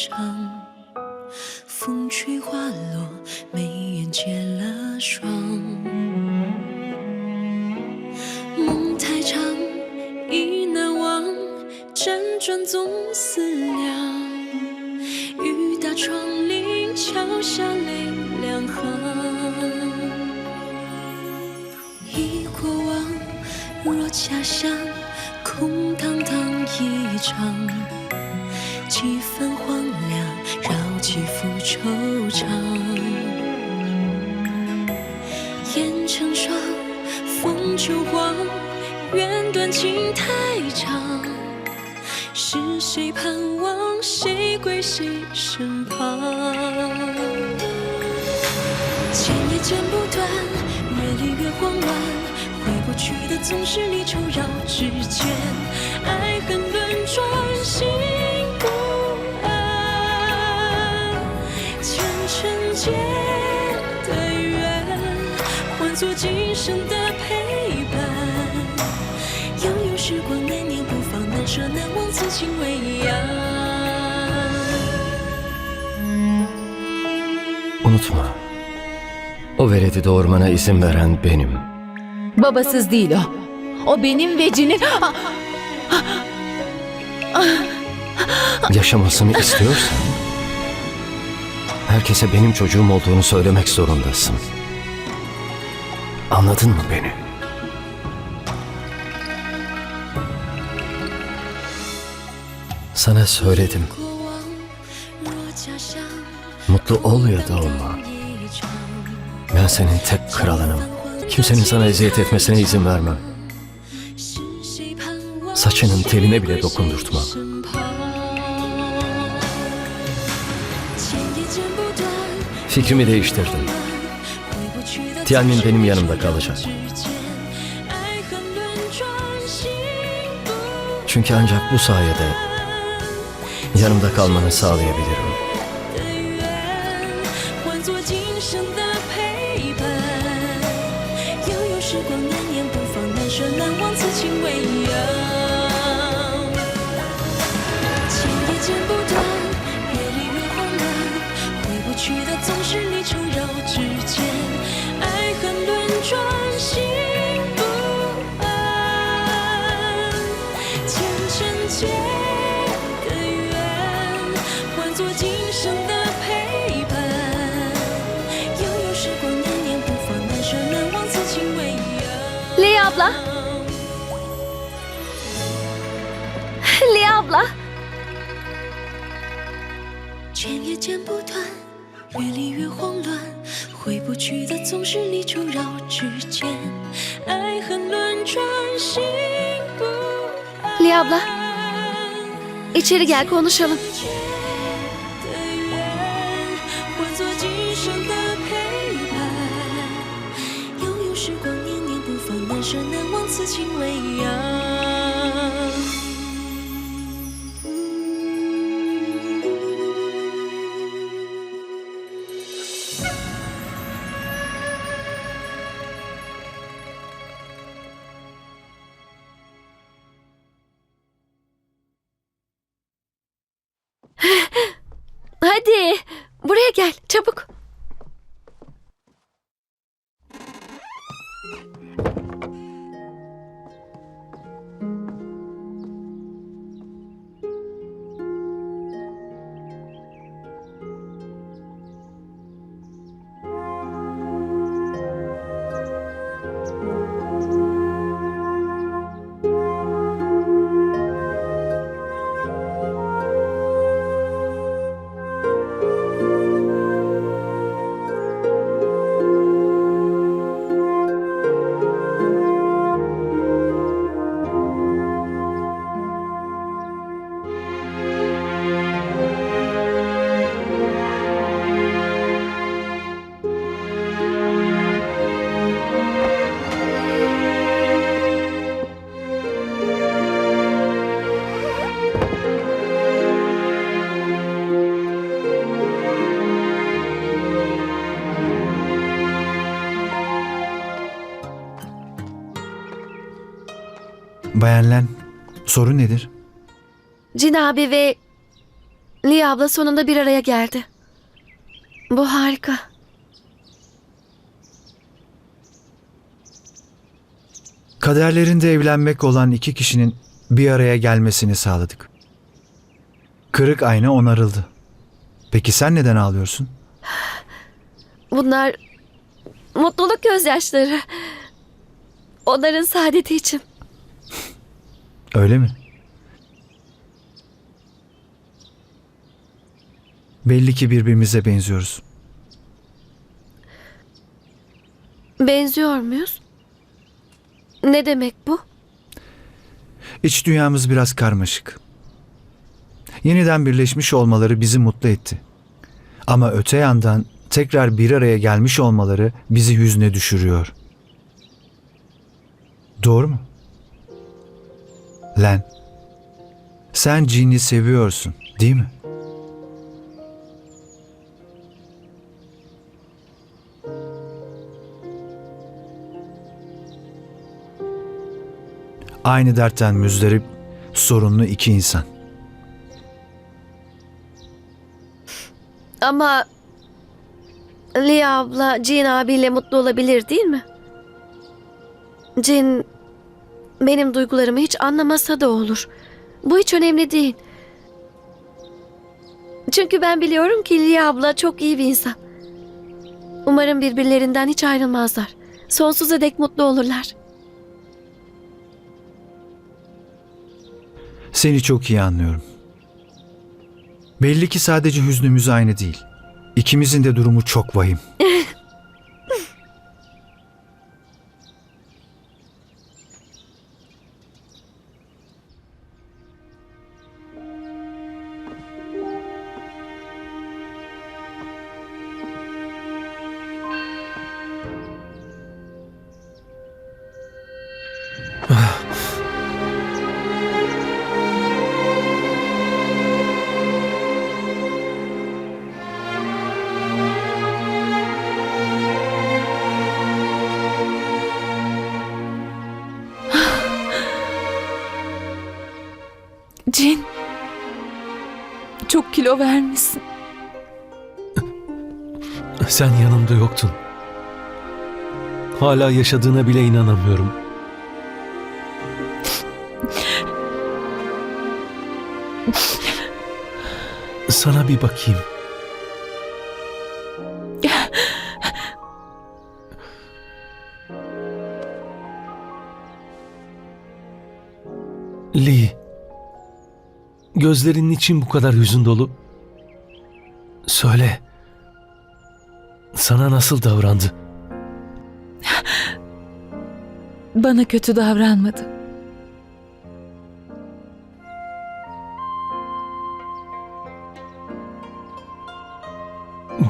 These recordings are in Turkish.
离殇。风吹花落，眉眼结了霜。梦太长，已难忘，辗转总思量。雨打窗棂，敲下泪两行。忆过往，若假象，空荡荡一场。断情太长。是谁盼望，谁归谁身旁？剪也剪不断，越理越慌乱，回不去的总是离愁绕指尖，爱恨轮转，心不安。前尘间的缘，换作今生的忘，此情未央。 Unutma. O veledi doğurmana izin veren benim. Babasız değil o. O benim ve Cin'in... Ah, Yaşamasını istiyorsan... Herkese benim çocuğum olduğunu söylemek zorundasın. Anladın mı beni? Sana söyledim. Mutlu ol ya da olma. Ben senin tek kralınım. Kimsenin sana eziyet etmesine izin vermem. Saçının teline bile dokundurtmam. Fikrimi değiştirdim. Tianmin benim yanımda kalacak. Çünkü ancak bu sayede yanımda kalmanı sağlayabilirim. 换 abla. Liya abla. 剪也剪不断，越理越慌乱，回不去的总是离愁绕指尖，爱恨轮转，心不安。Liya abla. İçeri gel konuşalım. 换作今生的难忘，此情未央。 Hadi buraya gel çabuk. Bayan Len, sorun nedir? Cin abi ve Lia abla sonunda bir araya geldi. Bu harika. Kaderlerinde evlenmek olan iki kişinin bir araya gelmesini sağladık. Kırık ayna onarıldı. Peki sen neden ağlıyorsun? Bunlar mutluluk gözyaşları. Onların saadeti için. Öyle mi? Belli ki birbirimize benziyoruz. Benziyor muyuz? Ne demek bu? İç dünyamız biraz karmaşık. Yeniden birleşmiş olmaları bizi mutlu etti. Ama öte yandan tekrar bir araya gelmiş olmaları bizi hüzne düşürüyor. Doğru mu? Len, sen Jean'i seviyorsun, değil mi? Aynı dertten müzdarip, sorunlu iki insan. Ama Lia abla Cin abiyle mutlu olabilir değil mi? Cin benim duygularımı hiç anlamasa da olur. Bu hiç önemli değil. Çünkü ben biliyorum ki Lia abla çok iyi bir insan. Umarım birbirlerinden hiç ayrılmazlar. Sonsuza dek mutlu olurlar. Seni çok iyi anlıyorum. Belli ki sadece hüznümüz aynı değil. İkimizin de durumu çok vahim. kilo vermişsin. Sen yanımda yoktun. Hala yaşadığına bile inanamıyorum. Sana bir bakayım. Lee. Gözlerinin için bu kadar hüzün dolu. Söyle. Sana nasıl davrandı? Bana kötü davranmadı.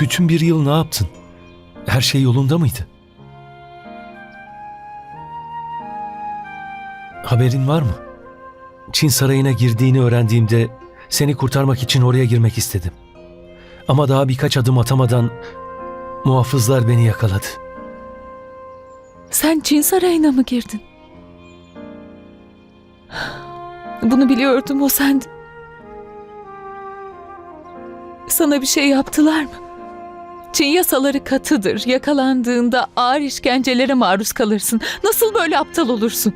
Bütün bir yıl ne yaptın? Her şey yolunda mıydı? Haberin var mı? Çin sarayına girdiğini öğrendiğimde seni kurtarmak için oraya girmek istedim. Ama daha birkaç adım atamadan muhafızlar beni yakaladı. Sen Çin sarayına mı girdin? Bunu biliyordum o sendin. Sana bir şey yaptılar mı? Çin yasaları katıdır. Yakalandığında ağır işkencelere maruz kalırsın. Nasıl böyle aptal olursun?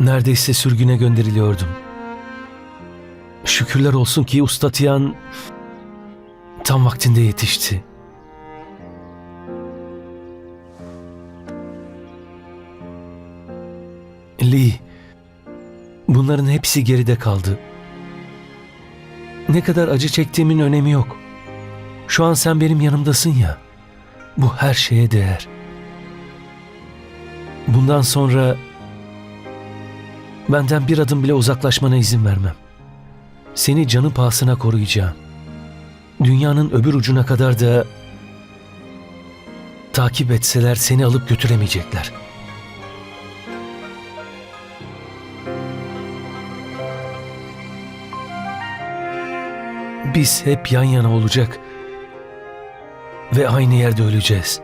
Neredeyse sürgüne gönderiliyordum. Şükürler olsun ki Usta Tiyan tam vaktinde yetişti. Lee, bunların hepsi geride kaldı. Ne kadar acı çektiğimin önemi yok. Şu an sen benim yanımdasın ya. Bu her şeye değer. Bundan sonra Benden bir adım bile uzaklaşmana izin vermem. Seni canı pahasına koruyacağım. Dünyanın öbür ucuna kadar da takip etseler seni alıp götüremeyecekler. Biz hep yan yana olacak ve aynı yerde öleceğiz.